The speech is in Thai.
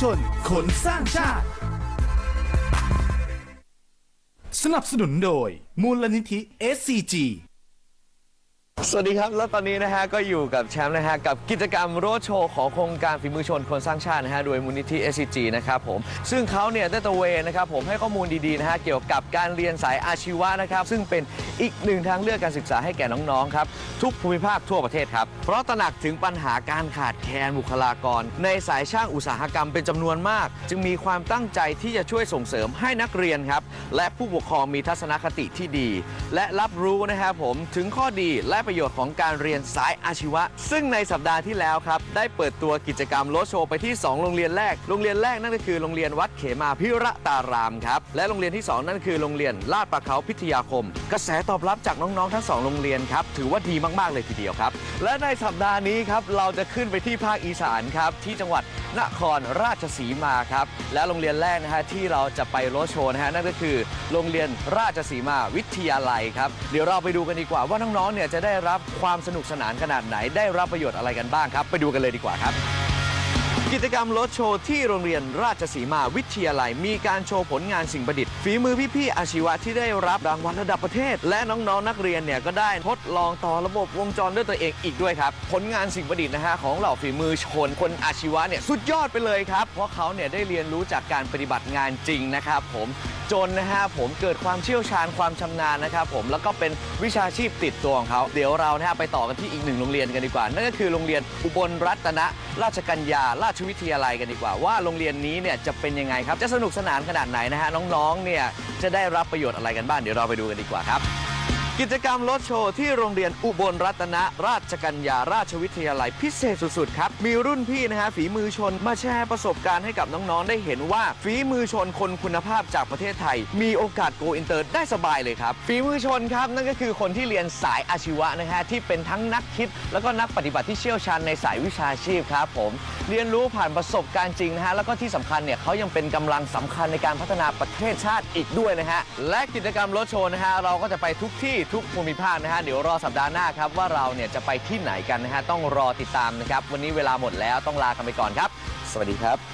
ชน คนสร้างชาติ สนับสนุนโดย มูลนิธิ SCG สวัสดีครับ แล้วตอนนี้นะฮะก็อยู่กับแชมป์นะฮะกับกิจกรรมโรดโชว์ของโครงการฝีมือชนคนสร้างชาตินะฮะโดยมูลนิธิ SCG นะครับผมซึ่งเขาเนี่ยได้ตระเวนนะครับผมให้ข้อมูลดีๆนะฮะเกี่ยวกับการเรียนสายอาชีวะนะครับซึ่งเป็นอีกหนึ่งทางเลือกการศึกษาให้แก่น้องๆครับทุกภูมิภาคทั่วประเทศครับเพราะตระหนักถึงปัญหาการขาดแคลนบุคลากร ในสายช่างอุตสาหกรรมเป็นจำนวนมาก จึงมีความตั้งใจที่จะช่วยส่งเสริมให้นักเรียนครับและผู้ปกครองมีทัศนคติที่ดี และรับรู้นะครับผมถึงข้อดีและประโยชน์ของการเรียนสายอาชีวะ ซึ่งในสัปดาห์ที่แล้วครับ ได้เปิดตัวกิจกรรมรถโชว์ไปที่ 2 โรงเรียนแรก โรงเรียนแรกนั่นก็คือโรงเรียนวัดเขมาพิระตารามครับ และโรงเรียนที่ 2 นั่นคือโรงเรียนลาดประเขาพิทยาคม กระแสตอบรับจากน้องๆทั้ง 2 โรงเรียนครับถือว่าดีมากๆเลยทีเดียวครับ และในสัปดาห์นี้ครับเราจะขึ้นไปที่ภาคอีสานครับที่จังหวัด นครราชสีมาครับ และโรงเรียนแรกนะฮะที่เราจะไปรถโชว์นะฮะนั่นก็คือโรงเรียนราชสีมาวิทยาลัยครับ เดี๋ยวเราไปดูกันดีกว่าว่าน้องๆเนี่ยจะได้รับความสนุกสนานขนาดไหน ได้รับประโยชน์อะไรกันบ้างครับ ไปดูกันเลยดีกว่าครับ กิจกรรมรถโชว์ที่โรงเรียนราชสีมาวิทยาลัย มีการโชว์ผลงานสิ่งประดิษฐ์ฝีมือพี่ๆอาชีวะที่ได้รับรางวัลระดับประเทศ และน้องๆนักเรียนเนี่ยก็ได้ทดลองต่อระบบวงจรด้วยตัวเองอีกด้วยครับ ผลงานสิ่งประดิษฐ์นะฮะของเหล่าฝีมือชนคนอาชีวะเนี่ยสุดยอดไปเลยครับ เพราะเขาเนี่ยได้เรียนรู้จากการปฏิบัติงานจริงนะครับผมจนนะฮะผมเกิดความเชี่ยวชาญความชำนาญนะครับผมแล้วก็เป็นวิชาชีพติดตัวของเขาเดี๋ยวเรานะฮะไปต่อกันที่อีกหนึ่งโรงเรียนกันดีกว่า นั่นก็คือโรงเรียนอุบลรัตนราชกัญญาราชวิทยาลัยกันดีกว่า ว่าโรงเรียนนี้เนี่ยจะเป็นยังไงครับ จะสนุกสนานขนาดไหนนะฮะน้องๆเนี่ยจะได้รับประโยชน์อะไรกันบ้างเดี๋ยวเราไปดูกันดีกว่าครับ กิจกรรมรถโชว์ที่โรงเรียนอุบลรัตนราชกัญญาราชวิทยาลัยพิเศษสุดๆครับ มีรุ่นพี่นะฮะฝีมือชนมาแชร์ประสบการณ์ให้กับน้องๆ ได้เห็นว่าฝีมือชนคนคุณภาพจากประเทศไทย มีโอกาสโกอินเตอร์ได้สบายเลยครับฝีมือชนครับนั่นก็คือคนที่เรียนสายอาชีวะนะฮะที่เป็นทั้งนักคิด แล้วก็นักปฏิบัติที่เชี่ยวชาญในสายวิชาชีพครับผมเรียนรู้ผ่านประสบการณ์จริงนะฮะแล้วก็ที่สำคัญเนี่ยเขายังเป็นกำลังสำคัญในการพัฒนาประเทศชาติอีกด้วยนะฮะและกิจกรรมรถโชว์นะฮะเราก็จะไปทุกที่ทุกภูมิภาคนะฮะ เดี๋ยวรอสัปดาห์หน้าครับ ว่าเราเนี่ยจะไปที่ไหนกันนะฮะ ต้องรอติดตามนะครับ วันนี้เวลาหมดแล้วต้องลากันไปก่อนครับ สวัสดีครับ